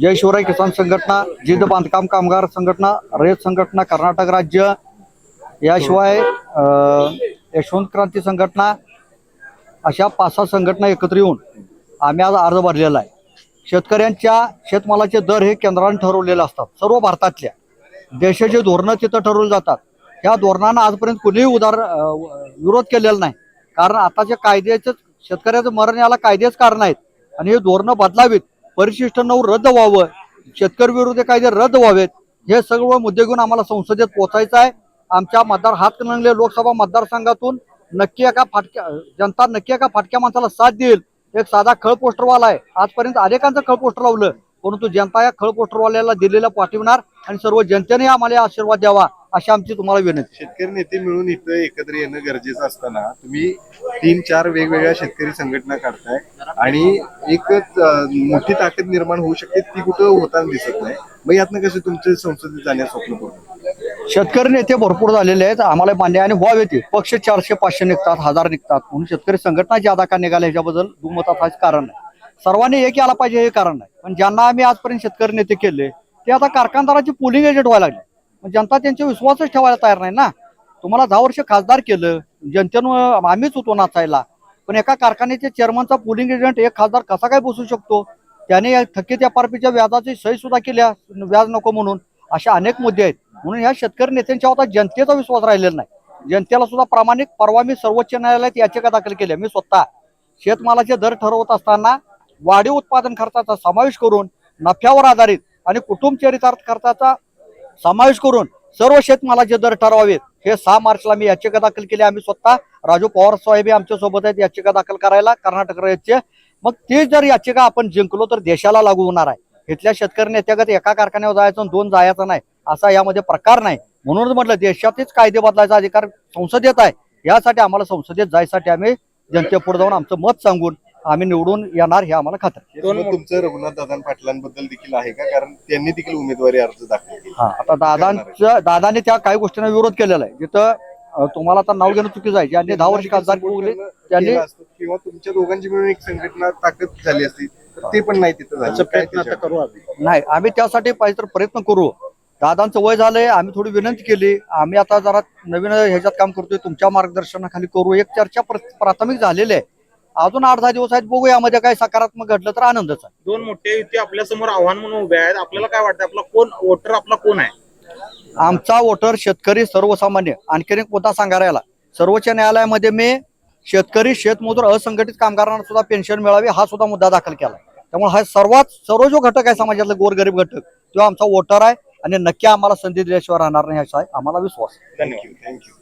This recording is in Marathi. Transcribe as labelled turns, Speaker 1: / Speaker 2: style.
Speaker 1: जय शिवराय किसान संघटना जिद्द बांधकाम कामगार संघटना रयत संघटना कर्नाटक राज्य. याशिवाय यशवंत क्रांती संघटना अशा पाच सहा संघटना एकत्र येऊन आम्ही आज अर्ज भरलेला आहे. शेतकऱ्यांच्या शेतमालाचे दर हे केंद्राने ठरवलेले असतात सर्व भारतातल्या. देशाचे धोरणं तिथं ठरवली जातात. ह्या धोरणांना आजपर्यंत कुणीही उदार विरोध केलेला नाही. कारण आताच्या कायद्याचं शेतकऱ्याचं मरण याला कायदेच कारण आहेत. आणि हे धोरणं बदलावीत. परिशिष्ट नऊ रद्द व्हावं. शेतकरी विरोधी कायदे रद्द व्हावेत. हे सगळं मुद्दे घेऊन आम्हाला संसदेत पोहोचायचं आहे. आमच्या मतदार हातकणंगले लोकसभा मतदारसंघातून नक्की एका फाटक्या जनता नक्की एका फाटक्या माणसाला साथ देईल. एक साधा खळ पोस्टरवाला आहे. आजपर्यंत अनेकांचं खळ पोस्टर लावलं. परंतु जनता या खळ पोस्टरवाल्याला दिलेला पाठविणार आणि सर्व जनतेने आम्हाला आशीर्वाद द्यावा. अशी आमची तुम्हाला विनंती.
Speaker 2: शेतकरी नेते मिळून इथं एकत्र येणं गरजेचं असताना तुम्ही तीन चार वेगवेगळ्या शेतकरी संघटना काढताय आणि एक अं, मोठी ताकद निर्माण होऊ शकते ती कुठं होताना दिसत नाही. मग यातनं कसं तुमचे संसदेत जाण्यास स्वप्न पूर्ण
Speaker 1: शेतकरी नेते भरपूर झालेले आहेत आम्हाला मान्य आणि व्हावे ते. पक्ष चारशे पाचशे निघतात हजार निघतात. म्हणून शेतकरी संघटना ज्यादा का निघाल्या ह्याच्याबद्दल दुमत असायचं कारण नाही सर्वांनी एक यायला पाहिजे हे कारण नाही पण ज्यांना आम्ही आजपर्यंत शेतकरी नेते केले ते आता कारखानदाराची पोलिंग एजंट व्हायला लागले. जनता त्यांच्या विश्वासच ठेवायला तयार नाही ना. तुम्हाला दहा वर्ष खासदार केलं जनतेनं आम्हीच होतो नाचायला. पण एका कारखान्याच्या चेअरमनचा पोलिंग एजंट एक खासदार कसा काय बसू शकतो? त्याने थकीत एफआरपीच्या व्याजाची सही सुद्धा केल्या व्याज नको म्हणून. अशा अनेक मुद्दे आहेत. म्हणून या शेतकरी नेत्यांच्या आता जनतेचा विश्वास राहिलेला नाही. जनतेला सुद्धा प्रामाणिक परवा मी सर्वोच्च न्यायालयात याचिका दाखल केल्या मी स्वतः शेतमालाचे दर ठरवत असताना वाढीव उत्पादन खर्चाचा समावेश करून नफ्यावर आधारित आणि कुटुंब चरितार्थ खर्चाचा समावेश करून सर्व शेतमालाचे दर ठरवावेत. हे सहा मार्चला मी याचिका दाखल केली. आम्ही स्वतः राजू पवार साहेब आमच्यासोबत आहेत. याचिका दाखल करायला कर्नाटक राज्याचे. मग ते जर याचिका आपण जिंकलो तर देशाला लागू होणार आहे. इथल्या शेतकरी नेत्यागत एका कारखान्यावर जायचं आणि दोन जायचं नाही. असा यामध्ये प्रकार नाही. म्हणूनच म्हटलं देशातच कायदे बदलायचा अधिकार संसदेत आहे. यासाठी आम्हाला संसदेत जायसाठी आम्ही जनतेपुढे जाऊन आमचं मत सांगून आम्ही निवडून येणार हे आम्हाला खात्री.
Speaker 2: मग तुमचं रघुनाथ दादा पाटलांबद्दल देखील आहे का? कारण त्यांनी देखील उमेदवारी अर्ज दाखल केला.
Speaker 1: हा आता दादांचं दादाने त्या काही गोष्टींना विरोध केलेला आहे. जिथं अं, तुम्हाला आता नाव घेणं चुकीचं आहे. ज्यांनी दहा वर्ष खासदार त्यांनी
Speaker 2: केलं असतं किंवा तुमच्या दोघांची मिळून एक संघटना ताकद झाली असती तर ते पण नाही तिथं झालं. काय त्याच्यावर?
Speaker 1: नाही आम्ही त्यासाठी पाहिजे तर प्रयत्न करू. दादांचं वय झालंय आम्ही थोडी विनंती केली. आम्ही आता जरा नवीन ह्याच्यात काम करतोय तुमच्या मार्गदर्शनाखाली करू. एक चर्चा प्र- प्राथमिक झालेली आहे. अजून आठ दहा दिवस आहेत बघू यामध्ये काही सकारात्मक घडलं तर आनंदच आहे.
Speaker 3: दोन मोठे युती आपल्यासमोर आव्हान म्हणून उभे आहेत. आपल्याला काय वाटतं? आपला कोण वोटर आपला कोण आहे?
Speaker 1: आमचा वोटर शेतकरी सर्वसामान्य. आणखीन एक मुद्दा सांगायला याला. सर्वोच्च न्यायालयामध्ये मी शेतकरी शेतमजूर असंघटित कामगारांना सुद्धा पेन्शन मिळावी हा सुद्धा मुद्दा दाखल केला त्यामुळे हा सर्वात सर्व जो घटक आहे समाजातला गोरगरीब घटक तो आमचा वोटर आहे. आणि नक्की आम्हाला संधी दिल्याशिवाय राहणार नाही असा आहे आम्हाला विश्वास आहे.
Speaker 2: Thank you thank you